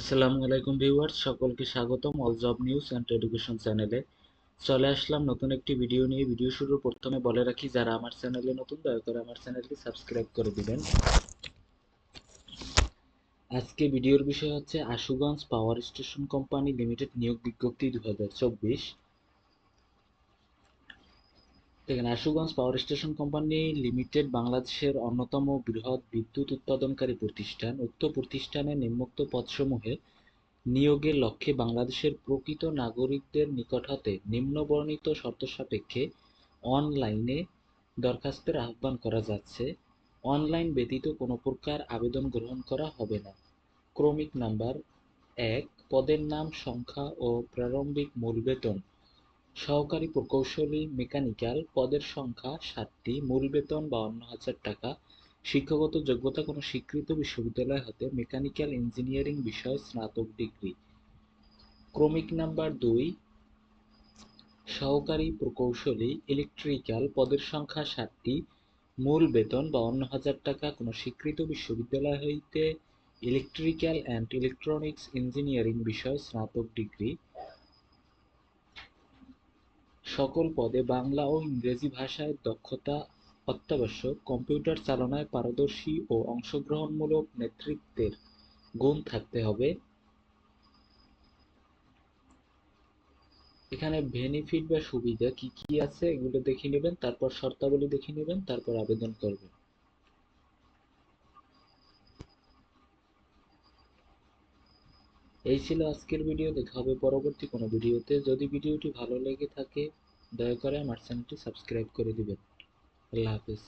আসসালামু আলাইকুম ভিউয়ার্স, সকলকে স্বাগতম all job news and education চ্যানেলে চলে আসলাম নতুন একটি ভিডিও নিয়ে। ভিডিও শুরুর প্রথমে বলে রাখি, যারা আমার চ্যানেলে নতুন, দয়া করে আমার চ্যানেলটি সাবস্ক্রাইব করে দিবেন। আজকে ভিডিওর বিষয় হচ্ছে Ashuganj power station company limited নিয়োগ বিজ্ঞপ্তি দু হাজার চব্বিশ। দেখেন Ashuganj power station company limited বাংলাদেশের অন্যতম বৃহৎ বিদ্যুৎ উৎপাদনকারী প্রতিষ্ঠান। উক্ত প্রতিষ্ঠানে নিম্নোক্ত পদসমূহে নিয়োগের লক্ষ্যে বাংলাদেশের প্রকৃত নাগরিকদের নিকট হতে নিম্নবর্ণিত শর্ত সাপেক্ষে অনলাইনে দরখাস্তের আহ্বান করা যাচ্ছে। অনলাইন ব্যতীত কোনো প্রকার আবেদন গ্রহণ করা হবে না। ক্রমিক নাম্বার এক, পদের নাম, সংখ্যা ও প্রারম্ভিক মূল বেতন। সহকারী প্রকৌশলী মেকানিক্যাল পদের সংখ্যা সাতটি, মূল বেতন বাউন্ন হাজার টাকা। শিক্ষাগত যোগ্যতা কোনো স্বীকৃত বিশ্ববিদ্যালয় হতে মেকানিক্যাল ইঞ্জিনিয়ারিং বিষয়ে স্নাতক ডিগ্রি। ক্রমিক নাম্বার দুই, সহকারী প্রকৌশলী ইলেকট্রিক্যাল পদের সংখ্যা সাতটি, মূল বেতন বাউন্ন হাজার টাকা। কোনো স্বীকৃত বিশ্ববিদ্যালয় হইতে ইলেকট্রিক্যাল অ্যান্ড ইলেকট্রনিক্স ইঞ্জিনিয়ারিং বিষয়ে স্নাতক ডিগ্রি। সকল পদে বাংলা ও ইংরেজি ভাষায় দক্ষতা অত্যাবশ্যক। কম্পিউটার চালনায় পারদর্শী ও অংশগ্রহণমূলক নেতৃত্বের গুণ থাকতে হবে। এখানে বেনিফিট বা সুবিধা কি কি আছে এগুলো দেখে নেবেন, তারপর শর্তাবলী দেখে নেবেন, তারপর আবেদন করবেন। এই ছিল আজকের ভিডিও, দেখা হবে পরবর্তী কোনো ভিডিওতে। যদি ভিডিওটি ভালো লেগে থাকে দয়া করে আমার চ্যানেলটি সাবস্ক্রাইব করে দিবেন। আল্লাহ হাফেজ।